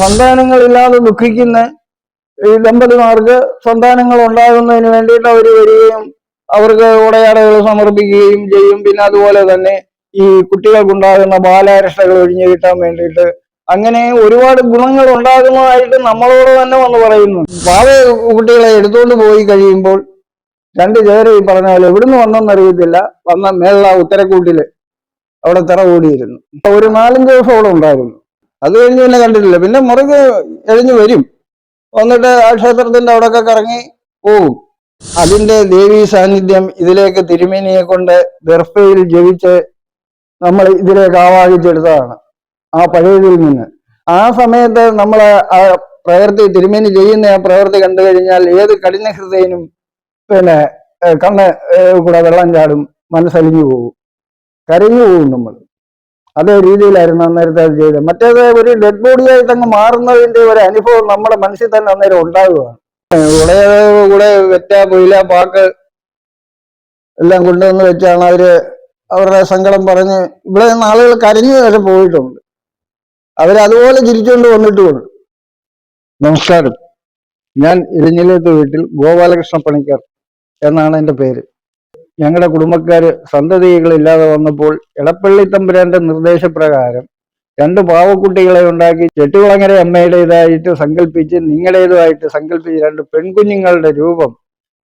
സന്താനങ്ങളില്ലാതെ ദുഃഖിക്കുന്ന ഈ ദമ്പതിമാർക്ക് സന്താനങ്ങൾ ഉണ്ടാകുന്നതിന് വേണ്ടിയിട്ട് അവർ വരികയും അവർക്ക് ഉടയാടകൾ സമർപ്പിക്കുകയും ചെയ്യും. പിന്നെ അതുപോലെ തന്നെ ഈ കുട്ടികൾക്കുണ്ടാകുന്ന ബാലാരക്ഷകൾ ഒഴിഞ്ഞു കിട്ടാൻ വേണ്ടിയിട്ട് അങ്ങനെ ഒരുപാട് ഗുണങ്ങൾ ഉണ്ടാകുന്നതായിട്ട് നമ്മളോട് തന്നെ വന്ന് പറയുന്നു. പാവ കുട്ടികളെ എടുത്തുകൊണ്ട് പോയി കഴിയുമ്പോൾ രണ്ട് ചേര് ഈ പറഞ്ഞ പോലെ എവിടുന്ന് വന്നെന്നറിയത്തില്ല വന്ന മേള ഉത്തരക്കൂട്ടിൽ അവിടെ തിറ കൂടിയിരുന്നു. ഒരു നാലഞ്ച് ദിവസം അവിടെ ഉണ്ടായിരുന്നു. അത് കഴിഞ്ഞ് പിന്നെ കണ്ടിട്ടില്ല. പിന്നെ മുറുകെ എഴിഞ്ഞു വരും. വന്നിട്ട് ആ ക്ഷേത്രത്തിന്റെ അവിടെയൊക്കെ കറങ്ങി പോവും. അതിന്റെ ദേവി സാന്നിധ്യം ഇതിലേക്ക് തിരുമേനിയെ കൊണ്ട് ദർഫയിൽ ജപിച്ച് നമ്മൾ ഇതിലേക്ക് ആവാഹിച്ചെടുത്തതാണ്. ആ പഴയതിൽ നിന്ന്. ആ സമയത്ത് നമ്മൾ ആ പ്രവൃത്തി തിരുമേനി ചെയ്യുന്ന ആ പ്രവൃത്തി കണ്ടു കഴിഞ്ഞാൽ ഏത് കഠിന ഹൃദയനും പിന്നെ കണ്ണ് കൂടെ വെള്ളം ചാടും. മനസ്സലിഞ്ഞു പോകും. കരഞ്ഞു പോകും നമ്മൾ. അതേ രീതിയിലായിരുന്നു അന്നേരത്തെ അത് ചെയ്തത്. മറ്റേത് ഒരു ഡെഡ് ബോഡി ആയിട്ട് അങ്ങ് മാറുന്നതിന്റെ ഒരു അനുഭവം നമ്മുടെ മനസ്സിൽ തന്നെ അന്നേരം ഉണ്ടാകുകയാണ് ഇവിടെ കൂടെ വെറ്റ പൊയില പാക്ക് എല്ലാം കൊണ്ടുവന്ന് വെച്ചാണ് അവർ അവരുടെ സങ്കടം പറഞ്ഞ് ഇവിടെ നിന്ന് ആളുകൾ കരഞ്ഞു വരെ പോയിട്ടുണ്ട്. അവരതുപോലെ ചിരിച്ചുകൊണ്ട് വന്നിട്ടുണ്ട് നമസ്കാരം. ഞാൻ ഇരിഞ്ഞിലത്ത് വീട്ടിൽ ഗോപാലകൃഷ്ണ പണിക്കർ എന്നാണ് എന്റെ പേര്. ഞങ്ങളുടെ കുടുംബക്കാര് സന്തതികളില്ലാതെ വന്നപ്പോൾ ഇളപ്പള്ളി തമ്പുരാന്റെ നിർദ്ദേശപ്രകാരം രണ്ട് പാവക്കുട്ടികളെ ഉണ്ടാക്കി ചെട്ടുകുളങ്ങര അമ്മയുടേതായിട്ട് സങ്കല്പിച്ച് നിങ്ങളുടേതുമായിട്ട് സങ്കല്പിച്ച് രണ്ട് പെൺകുഞ്ഞുങ്ങളുടെ രൂപം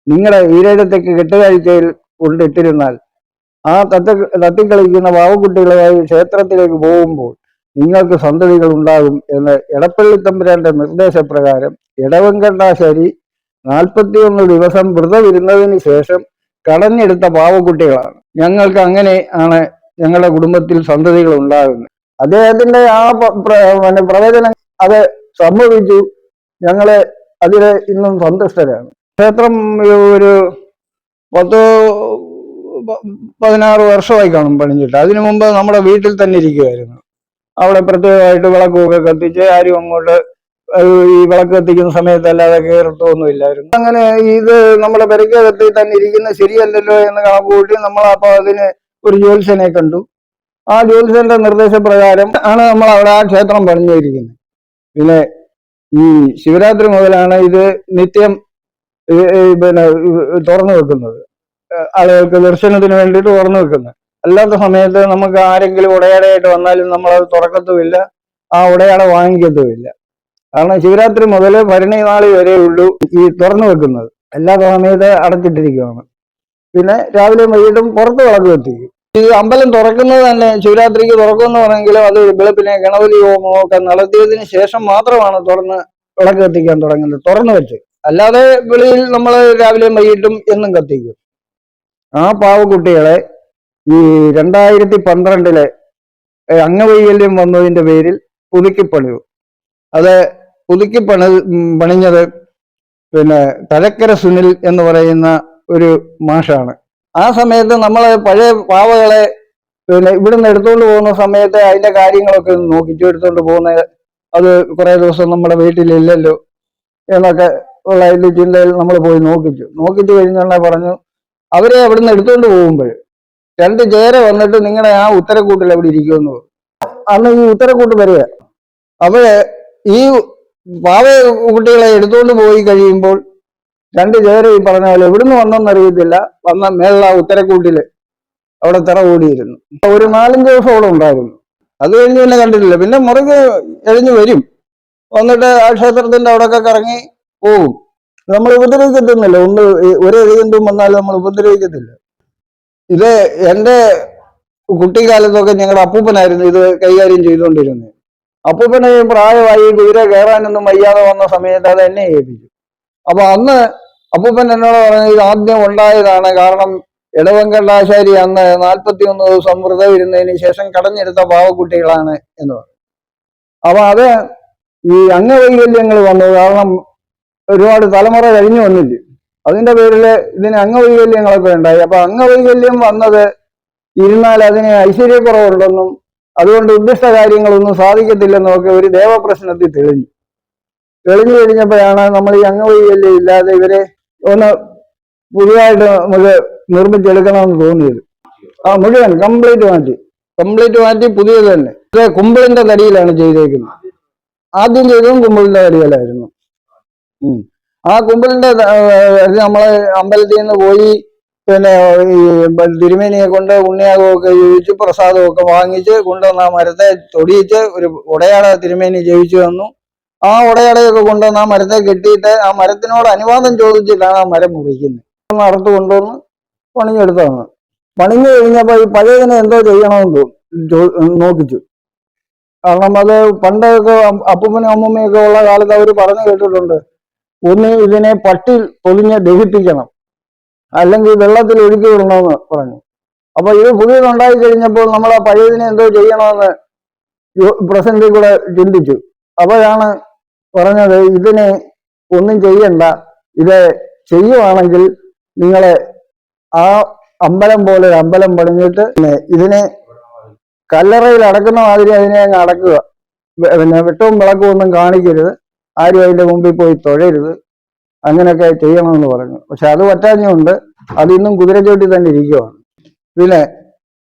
നിങ്ങളെ ഈരേഴത്തേക്ക് കെട്ടുകാഴ്ചയിൽ കൊണ്ടിട്ടിരുന്നാൽ ആ തത്ത തത്തിക്കളിക്കുന്ന പാവക്കുട്ടികളുമായി ക്ഷേത്രത്തിലേക്ക് പോകുമ്പോൾ നിങ്ങൾക്ക് സന്തതികൾ ഉണ്ടാകും എന്ന് എടപ്പള്ളി തമ്പുരാന്റെ നിർദ്ദേശപ്രകാരം ഇടവങ്കണ്ടാശ്ശേരി നാൽപ്പത്തിയൊന്ന് ദിവസം വ്രതമിരുന്നതിന് ശേഷം കടഞ്ഞെടുത്ത പാവക്കുട്ടികളാണ്. ഞങ്ങൾക്ക് അങ്ങനെ ആണ് ഞങ്ങളുടെ കുടുംബത്തിൽ സന്തതികൾ ഉണ്ടാകുന്നത്. അദ്ദേഹത്തിന്റെ ആ പിന്നെ പ്രവചനം അത് സംഭവിച്ചു. ഞങ്ങൾ അതിൽ ഇന്നും സന്തുഷ്ടരാണ്. ക്ഷേത്രം ഒരു പത്ത് പതിനാറ് വർഷമായി കാണും പണിഞ്ഞിട്ട്. അതിനു മുമ്പ് നമ്മുടെ വീട്ടിൽ തന്നെ ഇരിക്കുമായിരുന്നു അവിടെ പ്രത്യേകമായിട്ട് വിളക്കുമൊക്കെ കത്തിച്ച് ആരും അങ്ങോട്ട് ഈ വിളക്ക് കത്തിക്കുന്ന സമയത്ത് അല്ലാതെ കയറത്തൊന്നുമില്ലായിരുന്നു അങ്ങനെ ഇത് നമ്മുടെ പെരക്കകത്തിൽ തന്നെ ഇരിക്കുന്ന ശരിയല്ലല്ലോ എന്ന് കണക്ക് കൂട്ടി നമ്മൾ അപ്പൊ അതിന് ഒരു ജ്യോത്സ്യനെ കണ്ടു. ആ ജ്യോത്സ്യന്റെ നിർദ്ദേശപ്രകാരം ആണ് നമ്മൾ അവിടെ ആ ക്ഷേത്രം പണിഞ്ഞിരിക്കുന്നത്. പിന്നെ ഈ ശിവരാത്രി മുതലാണ് ഇത് നിത്യം പിന്നെ തുറന്നു വെക്കുന്നത്. ആളുകൾക്ക് ദർശനത്തിന് വേണ്ടിയിട്ട് തുറന്നു വെക്കുന്നത്. അല്ലാത്ത സമയത്ത് നമുക്ക് ആരെങ്കിലും ഉടയാടയായിട്ട് വന്നാലും നമ്മൾ അത് തുറക്കത്തുമില്ല. ആ ഉടയാട വാങ്ങിക്കത്തുമില്ല. കാരണം ശിവരാത്രി മുതൽ ഭരണി നാളി വരെ ഉള്ളു ഈ തുറന്നു വെക്കുന്നത്. എല്ലാ സമയത്ത് അടച്ചിട്ടിരിക്കുകയാണ്. പിന്നെ രാവിലെ വൈകിട്ടും പുറത്ത് വിളക്ക് കത്തിക്കും. ഈ അമ്പലം തുറക്കുന്നത് തന്നെ ശിവരാത്രിക്ക് തുറക്കുമെന്ന് പറഞ്ഞെങ്കിലും അത് വെളുപ്പിനെ ഗണപതി ഹോമോ ഒക്കെ നടത്തിയതിന് ശേഷം മാത്രമാണ് തുറന്ന് വിളക്ക് കത്തിക്കാൻ തുടങ്ങുന്നത് തുറന്നു വെച്ച്. അല്ലാതെ വെളിയിൽ നമ്മൾ രാവിലെയും വൈകിട്ടും എന്നും കത്തിക്കും. ആ പാവക്കുട്ടികളെ ഈ രണ്ടായിരത്തി പന്ത്രണ്ടിലെ അംഗവൈകല്യം വന്നതിന്റെ പേരിൽ പുതുക്കി പണിതു അത് പുതുക്കി പണി പണിഞ്ഞത് പിന്നെ തലക്കര സുനിൽ എന്ന് പറയുന്ന ഒരു മാഷാണ്. ആ സമയത്ത് നമ്മൾ പഴയ പാവകളെ പിന്നെ ഇവിടുന്ന് എടുത്തുകൊണ്ട് പോകുന്ന സമയത്ത് അതിന്റെ കാര്യങ്ങളൊക്കെ ഒന്ന് നോക്കിച്ചു എടുത്തുകൊണ്ട് പോകുന്ന അത് കുറെ ദിവസം നമ്മുടെ വീട്ടിലില്ലല്ലോ എന്നൊക്കെ ഉള്ള അതിന്റെ ചിന്തയിൽ നമ്മൾ പോയി നോക്കിച്ചു. നോക്കിച്ചു കഴിഞ്ഞുള്ള പറഞ്ഞു അവരെ അവിടുന്ന് എടുത്തുകൊണ്ട് പോകുമ്പോൾ രണ്ട് ചേര വന്നിട്ട് നിങ്ങളെ ആ ഉത്തരക്കൂട്ടിൽ അവിടെ ഇരിക്കുമെന്ന്. അന്ന് ഈ ഉത്തരക്കൂട്ട് വരിക. അവർ ഈ പാവ കുട്ടികളെ എടുത്തുകൊണ്ട് പോയി കഴിയുമ്പോൾ രണ്ട് ചേര് ഈ പറഞ്ഞ പോലെ എവിടുന്ന് വന്നെന്നറിയത്തില്ല വന്ന മേള ഉത്തരക്കൂട്ടിൽ അവിടെ തിറ കൂടിയിരുന്നു ഒരു നാലഞ്ച് ദിവസം അവിടെ ഉണ്ടായിരുന്നു. അത് കഴിഞ്ഞ് പിന്നെ കണ്ടിട്ടില്ല. പിന്നെ മുറുകെ എഴിഞ്ഞു വരും. വന്നിട്ട് ആ ക്ഷേത്രത്തിന്റെ അവിടെയൊക്കെ കറങ്ങി പോകും. നമ്മൾ ഉപദ്രവിക്കത്തുന്നില്ല ഒന്ന് ഒരു എഴുതും വന്നാലും നമ്മൾ ഉപദ്രവിക്കത്തില്ല. ഇത് എന്റെ കുട്ടിക്കാലത്തൊക്കെ ഞങ്ങളുടെ അപ്പൂപ്പനായിരുന്നു ഇത് കൈകാര്യം ചെയ്തുകൊണ്ടിരുന്നത്. അപ്പൂപ്പന് പ്രായമായി കുതിര കയറാനൊന്നും വയ്യാതെ വന്ന സമയത്ത് അത് എന്നെ ഏൽപ്പിച്ചു. അപ്പൊ അന്ന് അപ്പൂപ്പൻ എന്നോട് പറഞ്ഞു ഇത് ആദ്യം ഉണ്ടായതാണ്. കാരണം ഇടവങ്കണ്ടാശാരി അന്ന് നാൽപ്പത്തി ഒന്ന് ദിവസം വ്രതം ഇരുന്നതിന് ശേഷം കടഞ്ഞെടുത്ത പാവക്കുട്ടികളാണ് എന്ന് പറഞ്ഞു. അപ്പൊ അത് ഈ അംഗവൈകല്യങ്ങൾ വന്നു. കാരണം ഒരുപാട് തലമുറ കഴിഞ്ഞു വന്നില്ല? അതിന്റെ പേരിൽ ഇതിന് അംഗവൈകല്യങ്ങളൊക്കെ ഉണ്ടായി. അപ്പൊ അംഗവൈകല്യം വന്നത് ഇരുന്നാൽ അതിന് ഐശ്വര്യക്കുറവുണ്ടെന്നും അതുകൊണ്ട് ഉദ്ദിഷ്ട കാര്യങ്ങളൊന്നും സാധിക്കത്തില്ലെന്നൊക്കെ ഒരു ദേവപ്രശ്നത്തിൽ തെളിഞ്ഞു. തെളിഞ്ഞു കഴിഞ്ഞപ്പോഴാണ് നമ്മൾ ഈ അംഗവൈകല്യം ഇല്ലാതെ ഇവരെ ഒന്ന് പുതിയതായിട്ട് നമുക്ക് നിർമ്മിച്ചെടുക്കണമെന്ന് തോന്നിയത്. ആ മുഴുവൻ കംപ്ലീറ്റ് മാറ്റി. കംപ്ലീറ്റ് മാറ്റി പുതിയത് തന്നെ. കുമ്പിളിന്റെ തടിയിലാണ് ചെയ്തേക്കുന്നത്. ആദ്യം ചെയ്തതും കുമ്പിളിന്റെ തടിയിലായിരുന്നു ആ കുമ്പിളിന്റെ നമ്മൾ അമ്പലത്തിൽ നിന്ന് പോയി പിന്നെ ഈ തിരുമേനിയെ കൊണ്ട് ഉണ്ണിയാകമൊക്കെ ജയിച്ച് പ്രസാദമൊക്കെ വാങ്ങിച്ച് കൊണ്ടുവന്ന മരത്തെ തൊടിയിച്ച് ഒരു ഉടയാട തിരുമേനി ജയിച്ചു തന്നു. ആ ഉടയാടയൊക്കെ കൊണ്ടുവന്ന് ആ മരത്തെ കെട്ടിയിട്ട് ആ മരത്തിനോട് അനുവാദം ചോദിച്ചിട്ടാണ് ആ മരം മുറിക്കുന്നത്. അറുത്ത് കൊണ്ടുവന്ന് പണിഞ്ഞെടുത്തതാണ് പണിഞ്ഞു കഴിഞ്ഞപ്പോൾ ഈ പഴയതിനെ എന്തോ ചെയ്യണമെന്ന്. നോക്കിച്ചു. കാരണം അത് പണ്ടൊക്കെ അപ്പൂപ്പനും അമ്മൂമ്മയൊക്കെ ഉള്ള കാലത്ത് അവർ പറഞ്ഞു കേട്ടിട്ടുണ്ട്. ഒന്ന് ഇതിനെ പട്ടിൽ പൊലിഞ്ഞ് ദഹിപ്പിക്കണം. അല്ലെങ്കിൽ വെള്ളത്തിൽ ഒഴുക്കി വിടണമെന്ന് പറഞ്ഞു. അപ്പൊ ഇത് പുതിയതുണ്ടായി കഴിഞ്ഞപ്പോൾ നമ്മൾ ആ പഴയതിനെ എന്തോ ചെയ്യണമെന്ന് പ്രസന്റിൽ കൂടെ ചിന്തിച്ചു. അപ്പോഴാണ് പറഞ്ഞത് ഇതിനെ ഒന്നും ചെയ്യണ്ട. ഇത് ചെയ്യുവാണെങ്കിൽ നിങ്ങളെ ആ അമ്പലം പോലെ ഒരു അമ്പലം പണിഞ്ഞിട്ട് ഇതിനെ കല്ലറയിൽ അടക്കുന്ന മാതിരി അതിനെ അങ്ങ് അടക്കുക. പിന്നെ വെട്ടവും വിളക്കും ഒന്നും കാണിക്കരുത്. ആരും അതിന്റെ മുമ്പിൽ പോയി തൊഴരുത്. അങ്ങനെയൊക്കെ ചെയ്യണമെന്ന് പറഞ്ഞു. പക്ഷെ അത് പറ്റാഞ്ഞുകൊണ്ട് അത് ഇന്നും കുതിരച്ചോട്ടി തന്നെ ഇരിക്കുവാണ്. പിന്നെ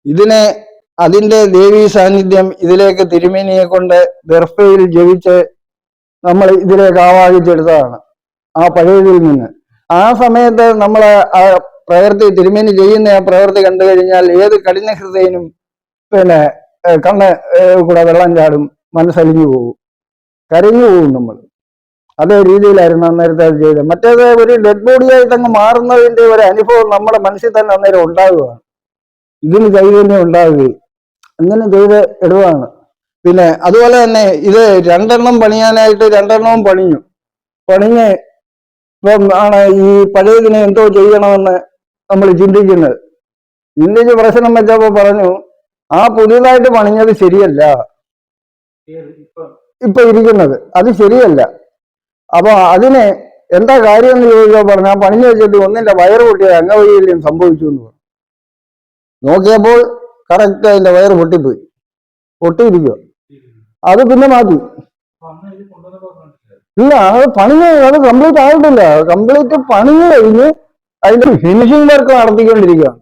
ഇതിനെ അതിന്റെ ദേവീ സാന്നിധ്യം ഇതിലേക്ക് തിരുമേനിയെ കൊണ്ട് ദർഫയിൽ ജപിച്ച് നമ്മൾ ഇതിലേക്ക് ആവാഹിച്ചെടുത്തതാണ് ആ പഴയതിൽ നിന്ന്. ആ സമയത്ത് നമ്മൾ ആ പ്രവൃത്തി തിരുമേനി ചെയ്യുന്ന ആ പ്രവൃത്തി കണ്ടു കഴിഞ്ഞാൽ ഏത് കഠിന ഹൃദയനും പിന്നെ കണ്ണ് കൂടെ വെള്ളം ചാടും. മനസ്സലിഞ്ഞു പോകും. കരഞ്ഞു പോകും നമ്മൾ. അതേ രീതിയിലായിരുന്നു അന്നേരത്തെ അത് ചെയ്തത്. മറ്റേത് ഒരു ഡെഡ് ബോഡിയായിട്ട് അങ്ങ് മാറുന്നതിന്റെ ഒരു അനുഭവം നമ്മുടെ മനസ്സിൽ തന്നെ അന്നേരം ഉണ്ടാവുകയാണ്. ഇതിന് ചൈതന്യം ഉണ്ടാവുകയും അങ്ങനെ ചെയ്ത് ഇടുവാണ്. പിന്നെ അതുപോലെ തന്നെ ഇത് രണ്ടെണ്ണം പണിയാനായിട്ട് രണ്ടെണ്ണവും പണിഞ്ഞു. പണിഞ്ഞ് ഇപ്പം ആണ് ഈ പഴയതിനെ എന്തോ ചെയ്യണമെന്ന് നമ്മൾ ചിന്തിക്കുന്നത്. ചിന്തിച്ച് പ്രശ്നം വെച്ചപ്പോ പറഞ്ഞു ആ പുതിയതായിട്ട് പണിഞ്ഞത് ശരിയല്ല. ഇപ്പൊ ഇരിക്കുന്നത്. അത് ശരിയല്ല. അപ്പൊ അതിന് എന്താ കാര്യം എന്ന് ചോദിച്ചാൽ പറഞ്ഞാൽ പണിഞ്ഞു വെച്ചിട്ട് ഒന്നിന്റെ വയറ് പൊട്ടിയത് അംഗവൈകല്യം സംഭവിച്ചു എന്ന് പറഞ്ഞു. നോക്കിയപ്പോൾ കറക്റ്റ് അതിന്റെ വയറ് പൊട്ടിപ്പോയി. പൊട്ടിയിരിക്കുക അത് പിന്നെ മാറ്റി. ഇല്ല അത് പണിഞ്ഞ് അത് കംപ്ലീറ്റ് ആയിട്ടില്ല. കംപ്ലീറ്റ് പണിഞ്ഞ് കഴിഞ്ഞ് അതിന്റെ ഫിനിഷിംഗ് വർക്ക് നടത്തിക്കൊണ്ടിരിക്കുകയാണ്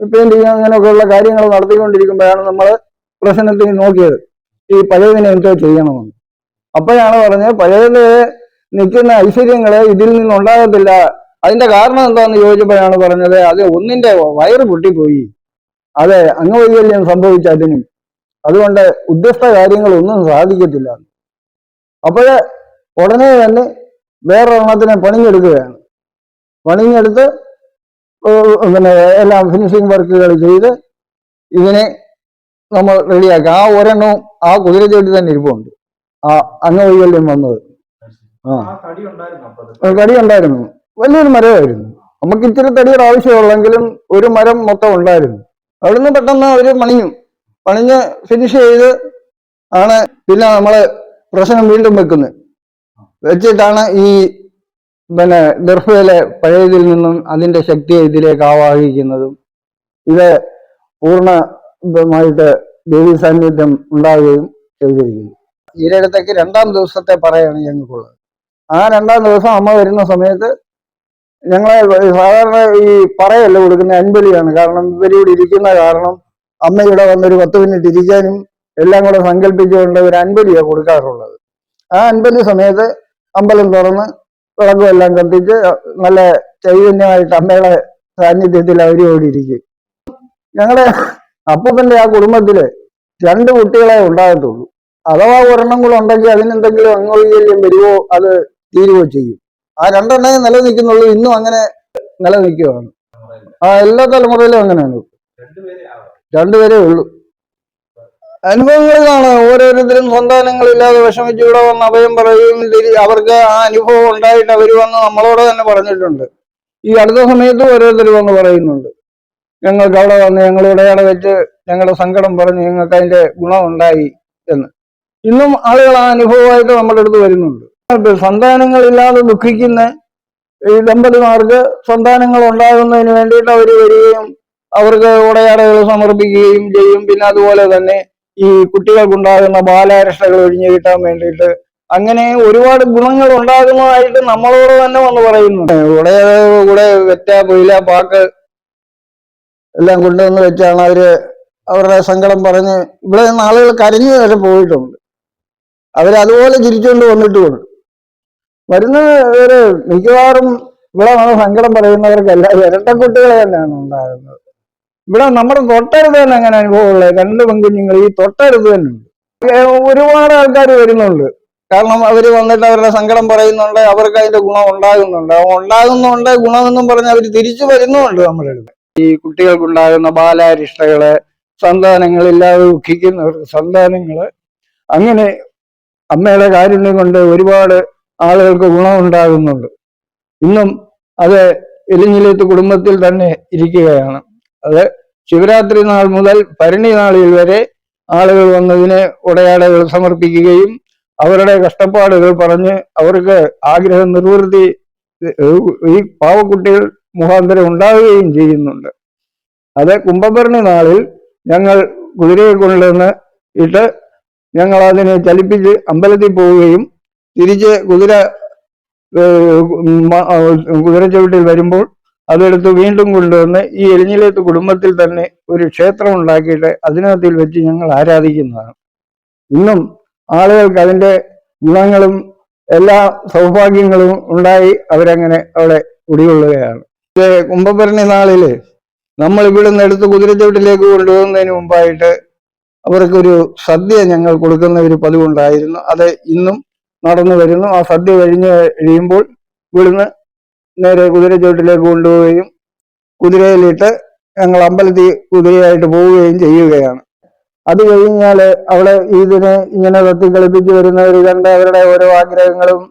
പെയിന്റിങ് അങ്ങനെയൊക്കെയുള്ള കാര്യങ്ങൾ നടത്തിക്കൊണ്ടിരിക്കുമ്പോഴാണ് നമ്മൾ പ്രശ്നത്തിൽ നോക്കിയത്. ഈ പഴയതിനെ എന്തോ ചെയ്യണമെന്ന്. അപ്പോഴാണ് പറഞ്ഞത് പഴയത് നിൽക്കുന്ന ഐശ്വര്യങ്ങൾ ഇതിൽ നിന്നുണ്ടാകത്തില്ല. അതിന്റെ കാരണം എന്താണെന്ന് ചോദിച്ചപ്പോഴാണ് പറഞ്ഞത് അത് ഒന്നിന്റെ വയറ് പൊട്ടിപ്പോയി. അതെ അംഗവൈകല്യം സംഭവിച്ച അതിനും. അതുകൊണ്ട് ഉദ്ദിഷ്ട കാര്യങ്ങളൊന്നും സാധിക്കത്തില്ല. അപ്പോഴ് ഉടനെ തന്നെ വേറൊരെണ്ണത്തിനെ പണിഞ്ഞെടുക്കുകയാണ് പണിഞ്ഞെടുത്ത് പിന്നെ എല്ലാം ഫിനിഷിംഗ് വർക്കുകൾ ചെയ്ത് ഇതിനെ നമ്മൾ റെഡിയാക്കി. ആ ഒരെണ്ണവും ആ കുതിരച്ചേട്ടി തന്നെ ഇരിപ്പുണ്ട്. ആ അംഗവൈകല്യം വന്നത്? ആ. കടി ഉണ്ടായിരുന്നു വലിയൊരു മരമായിരുന്നു. നമുക്ക് ഇച്ചിരി തടിയുടെ ആവശ്യമുള്ളെങ്കിലും ഒരു മരം മൊത്തം ഉണ്ടായിരുന്നു. അവിടുന്ന് പെട്ടെന്ന് അവർ പണിഞ്ഞു. പണിഞ്ഞ് ഫിനിഷ് ചെയ്ത് ആണ് പിന്നെ നമ്മൾ പ്രശ്നം വീണ്ടും വെക്കുന്നത്. വെച്ചിട്ടാണ് ഈ പിന്നെ ദർഭയിലെ പഴയതിൽ നിന്നും അതിന്റെ ശക്തിയെ ഇതിലേക്ക് ആവാഹിക്കുന്നതും ഇത് പൂർണമായിട്ട് ദേവി സാന്നിധ്യം ഉണ്ടാവുകയും ചെയ്തിരിക്കുന്നു. ഈരടുത്തേക്ക് രണ്ടാം ദിവസത്തെ പറയാണ് ഞങ്ങൾക്കുള്ളത്. ആ രണ്ടാം ദിവസം അമ്മ വരുന്ന സമയത്ത് ഞങ്ങളെ സാധാരണ ഈ പറയല്ല കൊടുക്കുന്ന അൻപലിയാണ്. കാരണം ഇവരിവിടെ ഇരിക്കുന്ന കാരണം അമ്മ ഇവിടെ വന്നൊരു പത്ത് മിനിറ്റ് ഇരിക്കാനും എല്ലാം കൂടെ സങ്കല്പിച്ചുകൊണ്ട് ഒരു അൻപലിയാണ് കൊടുക്കാറുള്ളത്. ആ അൻപലി സമയത്ത് അമ്പലം തുറന്ന് വിളക്കും എല്ലാം കത്തിച്ച് നല്ല ചൈതന്യമായിട്ട് അമ്മയുടെ സാന്നിധ്യത്തിൽ അവരോട് ഇരിക്കും. ഞങ്ങളുടെ അപ്പൂപ്പന്റെ ആ കുടുംബത്തിൽ രണ്ട് കുട്ടികളെ ഉണ്ടാകത്തുള്ളൂ. അഥവാ ഒരെണ്ണം കൂടെ ഉണ്ടെങ്കിൽ അതിനെന്തെങ്കിലും അംഗവൈകല്യം വരുമോ അത് തീരുവോ ചെയ്യും. ആ രണ്ടെണ്ണേ നിലനിൽക്കുന്നുള്ളൂ ഇന്നും അങ്ങനെ നിലനിൽക്കുകയാണ്. ആ എല്ലാ തലമുറയിലും അങ്ങനെയാണ്. രണ്ടുപേരെ ഉള്ളൂ. അനുഭവങ്ങളിലാണ്. ഓരോരുത്തരും സന്താനങ്ങളില്ലാതെ വിഷമിച്ച് ഇവിടെ വന്ന് അഭയം പറയുകയും അവർക്ക് ആ അനുഭവം ഉണ്ടായിട്ട് അവർ വന്ന് നമ്മളോട് തന്നെ പറഞ്ഞിട്ടുണ്ട്. ഈ അടുത്ത സമയത്ത് ഓരോരുത്തർ വന്ന് പറയുന്നുണ്ട്. ഞങ്ങൾക്ക് അവിടെ വന്ന് ഞങ്ങളുടെ അവിടെ വെച്ച് ഞങ്ങളുടെ സങ്കടം പറഞ്ഞ് ഞങ്ങൾക്ക് അതിന്റെ ഗുണമുണ്ടായി എന്ന്. ഇന്നും ആളുകൾ ആ അനുഭവമായിട്ട് നമ്മുടെ അടുത്ത് വരുന്നുണ്ട്. സന്താനങ്ങളില്ലാതെ ദുഃഖിക്കുന്ന ഈ ദമ്പതിമാർക്ക് സന്താനങ്ങൾ ഉണ്ടാകുന്നതിന് വേണ്ടിയിട്ട് അവർ വരികയും അവർക്ക് ഉടയാടകൾ സമർപ്പിക്കുകയും ചെയ്യും. പിന്നെ അതുപോലെ തന്നെ ഈ കുട്ടികൾക്കുണ്ടാകുന്ന ബാലാരക്ഷകൾ ഒഴിഞ്ഞു കിട്ടാൻ വേണ്ടിയിട്ട് അങ്ങനെ ഒരുപാട് ഗുണങ്ങൾ ഉണ്ടാകുന്നതായിട്ട് നമ്മളോട് തന്നെ വന്ന് പറയുന്നുണ്ട്. ഇവിടെ കൂടെ വെറ്റ പൊയില പാക്ക് എല്ലാം കൊണ്ടുവന്ന് വെച്ചാണ് അവർ അവരുടെ സങ്കടം പറഞ്ഞ് ഇവിടെ നിന്ന് ആളുകൾ കരഞ്ഞു വരെ പോയിട്ടുണ്ട്. അവരതുപോലെ തിരിച്ചുകൊണ്ട് വന്നിട്ടുമുണ്ട് വരുന്ന ഒരു മിക്കവാറും ഇവിടെ നമ്മൾ സങ്കടം പറയുന്നവർക്കല്ല ഇരട്ടക്കുട്ടികളെ തന്നെയാണ് ഉണ്ടാകുന്നത്. ഇവിടെ നമ്മുടെ തൊട്ടടുത്ത് തന്നെ അങ്ങനെ അനുഭവമുള്ളത്. രണ്ട് പെൺകുഞ്ഞുങ്ങൾ ഈ തൊട്ടടുത്ത് തന്നെ ഒരുപാട് ആൾക്കാർ വരുന്നുണ്ട്. കാരണം അവർ വന്നിട്ട് അവരുടെ സങ്കടം പറയുന്നുണ്ട് അവർക്ക് അതിന്റെ ഗുണം ഉണ്ടാകുന്നുണ്ട്. ഉണ്ടാകുന്നുണ്ട് ഗുണമെന്നും പറഞ്ഞ് അവർ തിരിച്ചു വരുന്നുണ്ട് നമ്മുടെ അടുത്ത്. ഈ കുട്ടികൾക്കുണ്ടാകുന്ന ബാലാരിഷ്ടകൾ സന്താനങ്ങളില്ലാതെ ദുഃഖിക്കുന്നവർക്ക് സന്താനങ്ങൾ അങ്ങനെ അമ്മയുടെ കാരുണ്യം കൊണ്ട് ഒരുപാട് ആളുകൾക്ക് ഗുണമുണ്ടാകുന്നുണ്ട്. ഇന്നും അത് എലിഞ്ഞിലേത്ത് കുടുംബത്തിൽ തന്നെ ഇരിക്കുകയാണ്. അത് ശിവരാത്രി നാൾ മുതൽ ഭരണി നാളിൽ വരെ ആളുകൾ വന്നതിന് ഉടയാടകൾ സമർപ്പിക്കുകയും അവരുടെ കഷ്ടപ്പാടുകൾ പറഞ്ഞ് അവർക്ക് ആഗ്രഹം നിർവൃത്തി ഈ പാവക്കുട്ടികൾ മുഖാന്തരം ഉണ്ടാവുകയും ചെയ്യുന്നുണ്ട്. അത് കുംഭഭരണി നാളിൽ ഞങ്ങൾ കുതിരയെ കൊണ്ടുവന്ന് ഇട്ട് ഞങ്ങൾ അതിനെ ചലിപ്പിച്ച് അമ്പലത്തിൽ പോവുകയും തിരിച്ച് കുതിര കുതിര ചവിട്ടിൽ വരുമ്പോൾ അതെടുത്ത് വീണ്ടും കൊണ്ടുവന്ന് ഈ എലിഞ്ഞിലേത്ത് കുടുംബത്തിൽ തന്നെ ഒരു ക്ഷേത്രം ഉണ്ടാക്കിയിട്ട് അതിനകത്തിൽ വെച്ച് ഞങ്ങൾ ആരാധിക്കുന്നതാണ്. ഇന്നും ആളുകൾക്ക് അതിന്റെ ഗുണങ്ങളും എല്ലാ സൗഭാഗ്യങ്ങളും ഉണ്ടായി അവരങ്ങനെ അവിടെ കുടികൊള്ളുകയാണ്. കുംഭഭരണി നാളിൽ നമ്മൾ ഇവിടുന്ന് എടുത്ത് കുതിരച്ചവിട്ടിലേക്ക് കൊണ്ടുപോകുന്നതിന് മുമ്പായിട്ട് അവർക്കൊരു സദ്യ ഞങ്ങൾ കൊടുക്കുന്ന ഒരു പതിവുണ്ടായിരുന്നു. അത് ഇന്നും നടന്നു വരുന്നു. ആ സദ്യ കഴിഞ്ഞ് കഴിയുമ്പോൾ ഇവിടുന്ന് നേരെ കുതിര കുതിരച്ചോട്ടിലേക്ക് കൊണ്ടുപോവുകയും കുതിരയിലിട്ട് ഞങ്ങൾ അമ്പലത്തിൽ കുതിരയായിട്ട് പോവുകയും ചെയ്യുകയാണ്. അത് കഴിഞ്ഞാൽ അവിടെ ഇതിനെ ഇങ്ങനെ തത്തിക്കളിപ്പിച്ച് വരുന്നവർ കണ്ട് അവരുടെ ഓരോ ആഗ്രഹങ്ങളും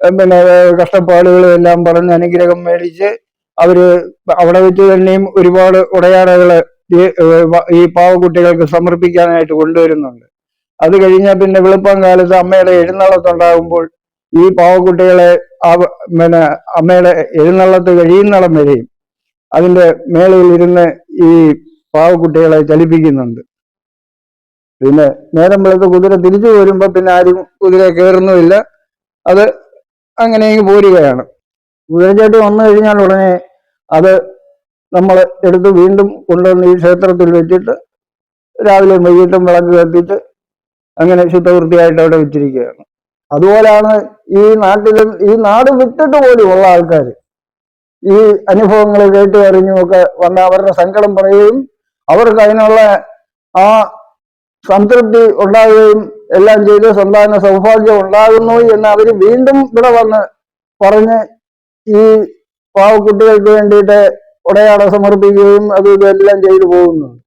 പിന്നെ കഷ്ടപ്പാടുകളും എല്ലാം പറഞ്ഞ് അനുഗ്രഹം മേടിച്ച് അവർ അവിടെ വെച്ച് തന്നെയും ഒരുപാട് ഉടയാടകൾ ഈ പാവക്കുട്ടികൾക്ക് സമർപ്പിക്കാനായിട്ട് കൊണ്ടുവരുന്നുണ്ട്. അത് കഴിഞ്ഞാൽ പിന്നെ വെളുപ്പം കാലത്ത് അമ്മയുടെ എഴുന്നള്ളത്തുണ്ടാകുമ്പോൾ ഈ പാവക്കുട്ടികളെ പിന്നെ അമ്മയുടെ എഴുന്നള്ളത്ത് കഴിയുന്നിടം വരെയും അതിന്റെ മേളയിൽ ഇരുന്ന് ഈ പാവക്കുട്ടികളെ ചലിപ്പിക്കുന്നുണ്ട്. പിന്നെ നേരം വെളുത്ത് കുതിര തിരിച്ചു വരുമ്പോൾ പിന്നെ ആരും കുതിര കയറുന്നുമില്ല അത് അങ്ങനെ പോരുകയാണ്. കുതിരച്ചാട്ടി വന്നു കഴിഞ്ഞാൽ ഉടനെ അത് നമ്മൾ എടുത്ത് വീണ്ടും കൊണ്ടുവന്ന് ഈ ക്ഷേത്രത്തിൽ വെച്ചിട്ട് രാവിലെ വൈകിട്ടും വിളക്ക് കത്തിച്ച് അങ്ങനെ ശുദ്ധവൃത്തിയായിട്ട് അവിടെ വെച്ചിരിക്കുകയാണ്. അതുപോലാണ് ഈ നാട്ടിലും ഈ നാട് വിട്ടിട്ട് പോലും ഉള്ള ആൾക്കാർ ഈ അനുഭവങ്ങൾ കേട്ട് അറിഞ്ഞും ഒക്കെ വന്ന് അവരുടെ സങ്കടം പറയുകയും അവർക്ക് അതിനുള്ള ആ സംതൃപ്തി ഉണ്ടാവുകയും എല്ലാം ചെയ്ത് സന്താന സൗഭാഗ്യം ഉണ്ടാകുന്നു എന്ന് അവർ വീണ്ടും ഇവിടെ വന്ന് പറഞ്ഞ് ഈ പാവക്കുട്ടികൾക്ക് വേണ്ടിയിട്ട് ഉടയാട സമർപ്പിക്കുകയും അത് ഇതെല്ലാം ചെയ്തു പോകുന്നുണ്ട്